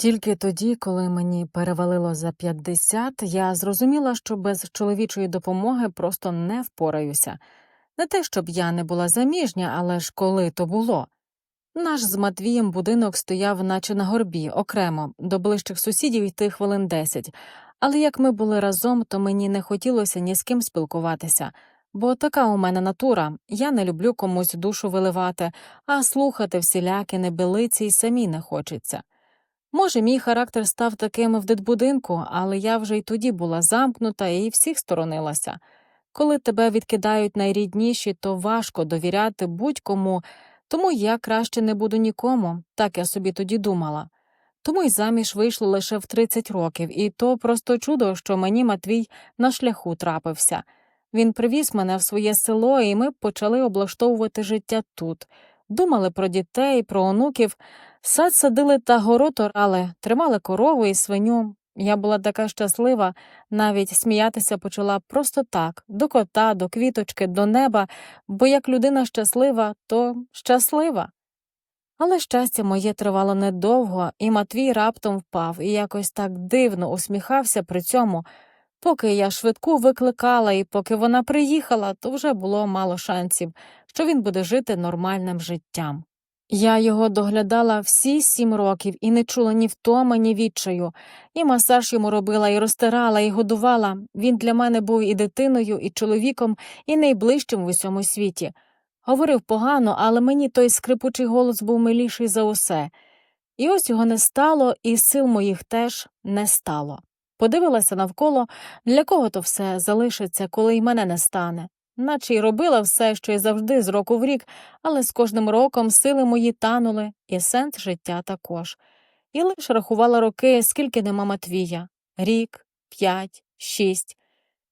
Тільки тоді, коли мені перевалило за 50, я зрозуміла, що без чоловічої допомоги просто не впораюся. Не те, щоб я не була заміжня, але ж коли то було. Наш з Матвієм будинок стояв наче на горбі, окремо, до ближчих сусідів йти хвилин десять, але як ми були разом, то мені не хотілося ні з ким спілкуватися, бо така у мене натура, я не люблю комусь душу виливати, а слухати всілякі небелиці й самі не хочеться. Може, мій характер став таким в дитбудинку, але я вже й тоді була замкнута і всіх сторонилася. Коли тебе відкидають найрідніші, то важко довіряти будь-кому, тому я краще не буду нікому, так я собі тоді думала. Тому й заміж вийшло лише в 30 років, і то просто чудо, що мені Матвій на шляху трапився. Він привіз мене в своє село, і ми почали облаштовувати життя тут. Думали про дітей, про онуків, сад садили та город орали, тримали корову і свиню. Я була така щаслива, навіть сміятися почала просто так, до кота, до квіточки, до неба, бо як людина щаслива, то щаслива. Але щастя моє тривало недовго, і Матвій раптом впав і якось так дивно усміхався при цьому. Поки я швидку викликала і поки вона приїхала, то вже було мало шансів, що він буде жити нормальним життям. Я його доглядала всі сім років і не чула ні втоми, ні відчаю, і масаж йому робила, і розтирала, і годувала. Він для мене був і дитиною, і чоловіком, і найближчим в усьому світі. Говорив погано, але мені той скрипучий голос був миліший за усе. І ось його не стало, і сил моїх теж не стало. Подивилася навколо, для кого то все залишиться, коли й мене не стане. Наче й робила все, що й завжди з року в рік, але з кожним роком сили мої танули, і сенс життя також. І лиш рахувала роки, скільки нема Матвія рік, п'ять, шість.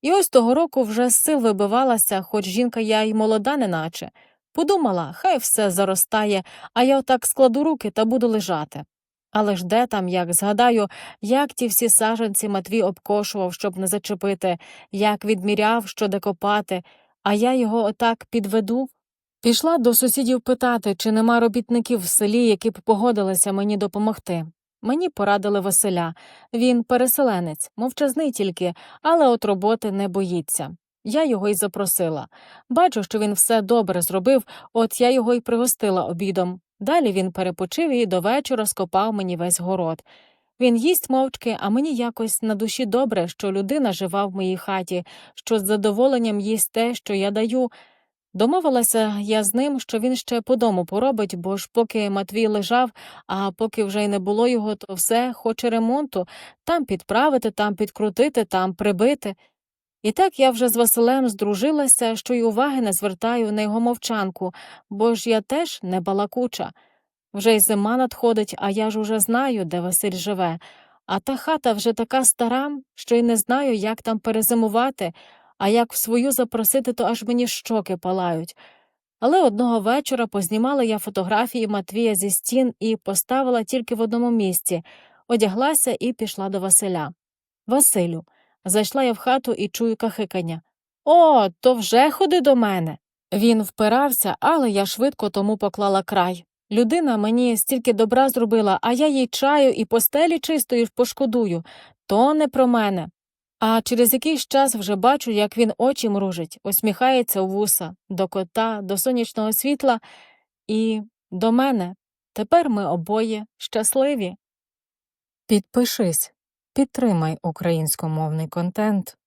І ось того року вже сил вибивалася, хоч жінка я й молода, неначе. Подумала, хай все заростає, а я отак складу руки та буду лежати. Але ж де там, як згадаю, як ті всі саженці Матвій обкошував, щоб не зачепити, як відміряв, що де копати, а я його отак підведу. Пішла до сусідів питати, чи нема робітників в селі, які б погодилися мені допомогти. Мені порадили Василя. Він переселенець, мовчазний тільки, але от роботи не боїться. Я його й запросила. Бачу, що він все добре зробив, от я його й пригостила обідом. Далі він перепочив і до вечора скопав мені весь город. Він їсть мовчки, а мені якось на душі добре, що людина жива в моїй хаті, що з задоволенням їсть те, що я даю. Домовилася я з ним, що він ще по дому поробить, бо ж поки Матвій лежав, а поки вже й не було його, то все хоче ремонту там підправити, там підкрутити, там прибити. І так я вже з Василем здружилася, що й уваги не звертаю на його мовчанку, бо ж я теж не балакуча. Вже й зима надходить, а я ж уже знаю, де Василь живе, а та хата вже така стара, що й не знаю, як там перезимувати, а як в свою запросити, то аж мені щоки палають. Але одного вечора познімала я фотографії Матвія зі стін і поставила тільки в одному місці, одяглася і пішла до Василя. Василю, зайшла я в хату і чую кахикання. О, то вже ходи до мене. Він впирався, але я швидко тому поклала край. Людина мені стільки добра зробила, а я їй чаю і постелі чистої пошкодую. То не про мене. А через якийсь час вже бачу, як він очі мружить, усміхається у вуса, до кота, до сонячного світла і до мене. Тепер ми обоє щасливі. Підпишись, підтримай українськомовний контент.